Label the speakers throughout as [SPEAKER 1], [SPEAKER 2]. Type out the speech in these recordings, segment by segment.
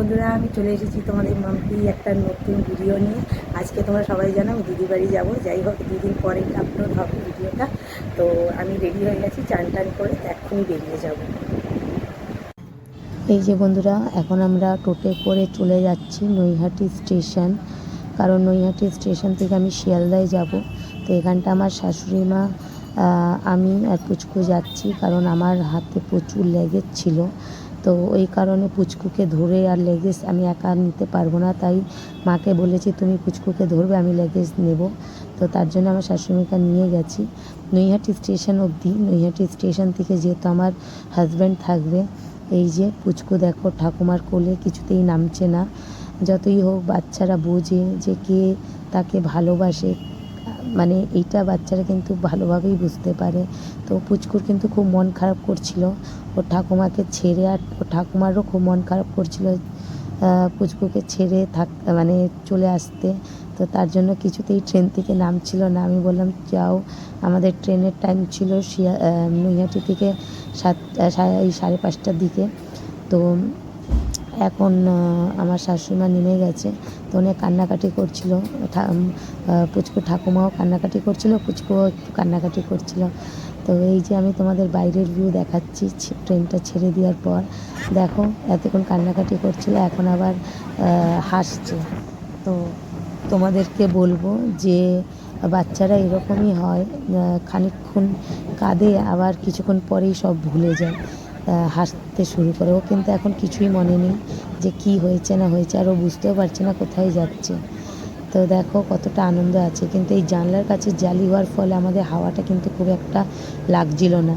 [SPEAKER 1] বন্ধুরা, আমি চলে এসেছি তোমাদের মাম্পি একটা নতুন ভিডিও নিয়ে। আজকে তোমরা সবাই জানো আমি দিদি বাড়ি যাব। যাই হোক, দুদিন পরে আপলোড হবে ভিডিওটা। তো আমি রেডি হয়ে গেছি, চান টান করে এক্ষুনি বেরিয়ে যাব। এই যে বন্ধুরা, এখন আমরা টোটে করে চলে যাচ্ছি নৈহাটি স্টেশন। কারণ নৈহাটি স্টেশন থেকে আমি শিয়ালদায় যাব। তো এখানটা আমার শাশুড়ি মা আমি আর পুচকু যাচ্ছি, কারণ আমার হাতে প্রচুর লেগেজ ছিল। তো ওই কারণে পুচকুকে ধরে আর লেগেজ আমি একা নিতে পারব না। তাই মাকে বলেছি, তুমি পুচকুকে ধরবে, আমি লেগেজ নেব। তো তার জন্য আমার শাশুড়িকে নিয়ে গেছি। নৈহাটি স্টেশন অবধি, নৈহাটি স্টেশন থেকে যেহেতু আমার হাজব্যান্ড থাকবে, এই যে পুচকু দেখো ঠাকুমার কোলে কিছুতেই নামছে না। যতই হোক বাচ্চারা বোঝে যে কে তাকে ভালোবাসে মানে এইটা বাচ্চারা কিন্তু ভালোভাবেই বুঝতে পারে। তো পুচকুর কিন্তু খুব মন খারাপ করছিল। ওর ঠাকুমাকে ছেড়ে আর ওর ঠাকুমারও খুব মন খারাপ করছিল পুচকুকে ছেড়ে থাক মানে চলে আসতে। তো তার জন্য কিছুতেই ট্রেন থেকে নামছিল না। আমি বললাম, যাও, আমাদের ট্রেনের টাইম ছিল শিয়া নৈহাটি থেকে সাত সাড়ে পাঁচটার দিকে। তো এখন আমার শাশুড়িমা নেমে গেছে। তো অনেক কান্নাকাটি করছিল। পুচকু ঠাকুমাও কান্নাকাটি করছিল, পুচকুও একটু কান্নাকাটি করছিল। তো এই যে আমি তোমাদের বাইরের ভিউ দেখাচ্ছি ট্রেনটা ছেড়ে দেওয়ার পর, দেখো, এতক্ষণ কান্নাকাটি করছিল, এখন আবার হাসছে। তো তোমাদেরকে বলব যে, বাচ্চারা এরকমই হয় খানিকক্ষণ কাঁদে, আবার কিছুক্ষণ পরেই সব ভুলে যায়। হাসতে শুরু করে। ও কিন্তু এখন কিছুই মনে নেই যে কি হয়েছে না হয়েছে, আর ও বুঝতেও পারছে না কোথায় যাচ্ছে। তো দেখো কতটা আনন্দ আছে। কিন্তু এই জানলার কাছে জালি হওয়ার ফলে আমাদের হাওয়াটা কিন্তু খুব একটা লাগছিল না।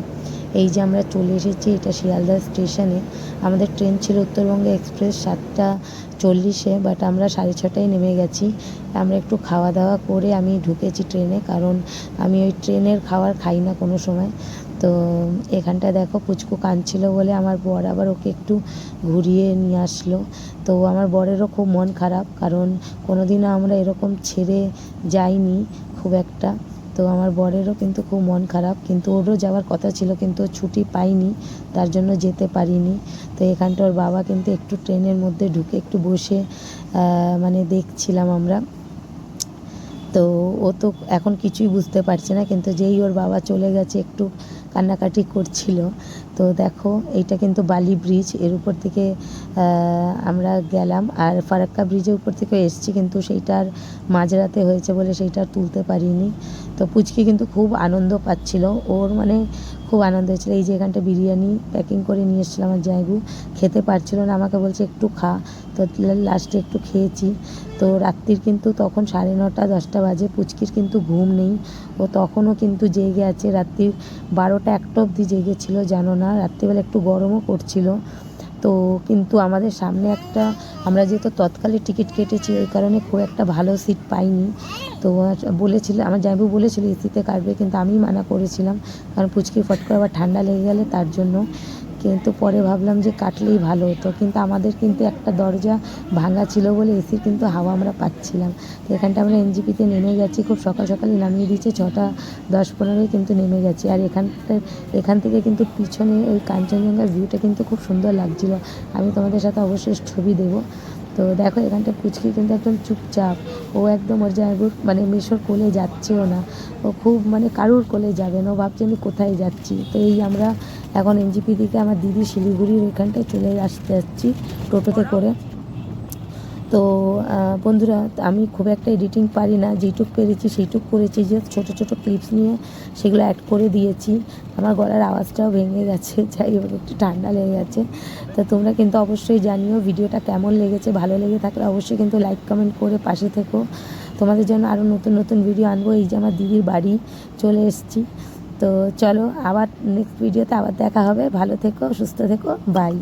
[SPEAKER 1] এই যে আমরা চলে এসেছি, এটা শিয়ালদা স্টেশনে। আমাদের ট্রেন ছিল উত্তরবঙ্গ এক্সপ্রেস সাতটা চল্লিশে বাট আমরা সাড়ে ছটায় নেমে গেছি। আমরা একটু খাওয়া দাওয়া করে আমি ঢুকেছি ট্রেনে, কারণ আমি ওই ট্রেনের খাবার খাই না কোনো সময়। তো এখানটা দেখো, পুচকু কাঁদছিল বলে আমার বর আবার ওকে একটু ঘুরিয়ে নিয়ে আসলো। তো আমার বরেরও খুব মন খারাপ, কারণ কোনোদিনও আমরা এরকম ছেড়ে যাইনি খুব একটা। তো আমার বরেরও কিন্তু খুব মন খারাপ, কিন্তু ওরও যাওয়ার কথা ছিল, কিন্তু ছুটি পাইনি, তার জন্য যেতে পারিনি। তো এখানটা ওর বাবা কিন্তু একটু ট্রেনের মধ্যে ঢুকে একটু বসে মানে দেখছিলাম আমরা। তো ও তো এখন কিছুই বুঝতে পারছে না, কিন্তু যেই ওর বাবা চলে গেছে একটু কান্নাকাটি করছিল। তো দেখো, এইটা কিন্তু বালি ব্রিজের উপর থেকে আমরা গেলাম। আর ফারাক্কা ব্রিজের উপর থেকে এসছি, কিন্তু সেইটার মাঝরাতে হয়েছে বলে সেইটা তুলতে পারিনি। তো পুচকি কিন্তু খুব আনন্দ পাচ্ছিল। ওর মানে খুব আনন্দ হয়েছিল। এই যে এখানটা বিরিয়ানি প্যাকিং করে নিয়ে এসেছিলাম আমার জায়গু। খেতে পারছিল না, আমাকে বলছে একটু খা। তো লাস্টে একটু খেয়েছি। তো রাত্রির কিন্তু তখন সাড়ে নটা, দশটা বাজে। পুচকির কিন্তু ঘুম নেই। ও তখনও কিন্তু জেগে আছে। রাত্রির বারোটা একটা অবধি জেগেছিল, জানো না। রাত্রিবেলা একটু গরমও করছিল তো কিন্তু আমাদের সামনে একটা, আমরা যেহেতু তৎকালে টিকিট কেটেছি ওই কারণে খুব একটা ভালো সিট পাইনি। তো বলেছিল, আমার জাইবু বলেছিল এসিতে কাটবে, কিন্তু আমি মানা করেছিলাম। কারণ পুচকি ফট করে আবার ঠান্ডা লেগে গেলে তার জন্য। কিন্তু পরে ভাবলাম যে কাটলেই ভালো হতো। কিন্তু আমাদের কিন্তু একটা দরজা ভাঙা ছিল বলে এসি কিন্তু হাওয়া আমরা পাচ্ছিলাম। তো এখানটা আমরা এনজিপিতে নেমে গেছি, খুব সকাল সকালে নামিয়ে দিয়েছে, ছটা দশ পনেরোই কিন্তু নেমে গেছি। আর এখানটা, এখান থেকে কিন্তু পিছনে ওই কাঞ্চনজঙ্ঘার ভিউটা কিন্তু খুব সুন্দর লাগছিল। আমি তোমাদের সাথে অবশ্যই ছবি দেবো। তো দেখো, এখানটা পুচকি কিন্তু একদম চুপচাপ। ও একদম ওর জায়গায় মানে মেশোর কোলে যাচ্ছেও না। ও খুব মানে কারুর কোলে যাবে না। ও ভাবছে আমি কোথায় যাচ্ছি। তো এই আমরা এখন এনজিপি থেকে আমার দিদি শিলিগুড়ির ওইখানটায় চলে আসতে যাচ্ছি টোটোতে করে। তো বন্ধুরা, আমি খুব একটা এডিটিং পারি না। যেটুক পেরেছি সেইটুক করেছি। যে ছোটো ছোটো ক্লিপস নিয়ে সেগুলো অ্যাড করে দিয়েছি। আমার গলার আওয়াজটাও ভেঙে গেছে, যাই হোক, একটু ঠান্ডা লেগে গেছে। তো তোমরা কিন্তু অবশ্যই জানিও ভিডিওটা কেমন লেগেছে। ভালো লেগে থাকলে অবশ্যই কিন্তু লাইক কমেন্ট করে পাশে থেকো। তোমাদের জন্য আরও নতুন নতুন ভিডিও আনব। এই যে আমার দিদির বাড়ি চলে এসেছি। তো চলো, আবার নেক্সট ভিডিওতে আবার দেখা হবে। ভালো থেকো, সুস্থ থেকো। বাই